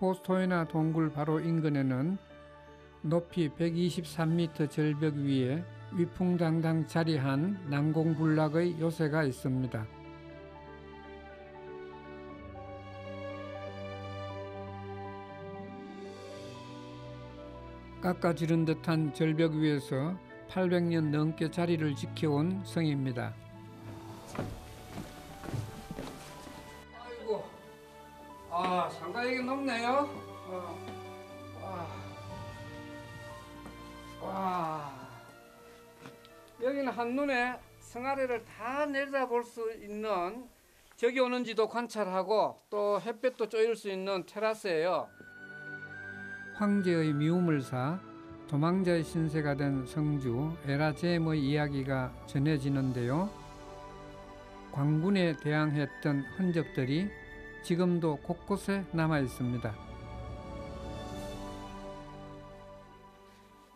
포스토이나 동굴 바로 인근에는 높이 123m 절벽 위에 위풍당당 자리한 난공불락의 요새가 있습니다. 깎아지른 듯한 절벽 위에서 800년 넘게 자리를 지켜온 성입니다. 아 상당히 높네요. 어. 와. 와. 여기는 한눈에 성아래를 다 내려다볼 수 있는 저기 오는지도 관찰하고 또 햇볕도 쬐일 수 있는 테라스예요. 황제의 미움을 사 도망자의 신세가 된 성주 에라제임의 이야기가 전해지는데요. 광군에 대항했던 흔적들이 지금도 곳곳에 남아 있습니다.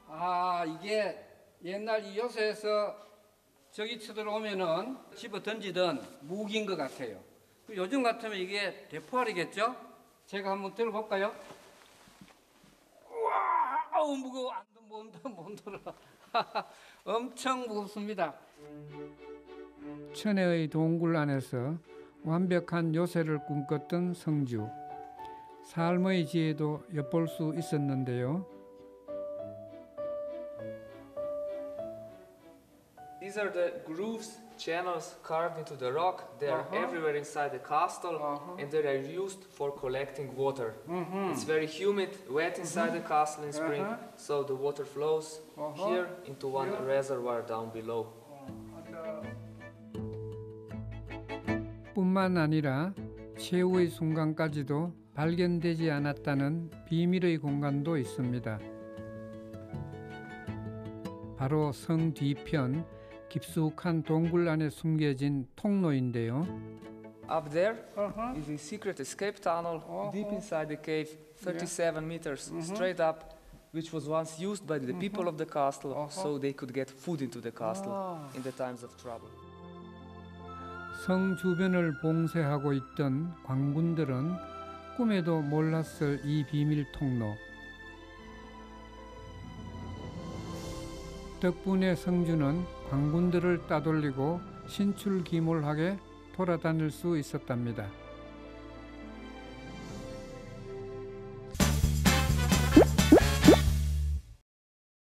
아 이게 옛날 이 요새에서 저기 쳐들어오면은 집어 던지던 무기인 것 같아요. 요즘 같으면 이게 대포알이겠죠? 제가 한번 들어볼까요? 우와, 아우 무거워. 안 들- 못, 들- 못 들어. 엄청 무겁습니다. 천혜의 동굴 안에서 완벽한 요새를 꿈꿨던 성주. 삶의 지혜도 엿볼 수 있었는데요. These are the grooves, channels carved into the rock. They are Uh-huh. everywhere inside the castle Uh-huh. and they are used for collecting water. Mhm. It's very humid, wet inside the castle in spring, Uh-huh. so the water flows Uh-huh. here into one Yeah. reservoir down below. 뿐만 아니라 최후의 순간까지도 발견되지 않았다는 비밀의 공간도 있습니다. 바로 성 뒤편 깊숙한 동굴 안에 숨겨진 통로인데요. Up there Uh-huh. is a secret escape tunnel deep Uh-huh. inside the cave, 37 meters straight up, which was once used by the people of the castle Uh-huh. so they could get food into the castle Ah. in the times of trouble. 성 주변을 봉쇄하고 있던 광군들은 꿈에도 몰랐을 이 비밀 통로. 덕분에 성주는 광군들을 따돌리고 신출기몰하게 돌아다닐 수 있었답니다.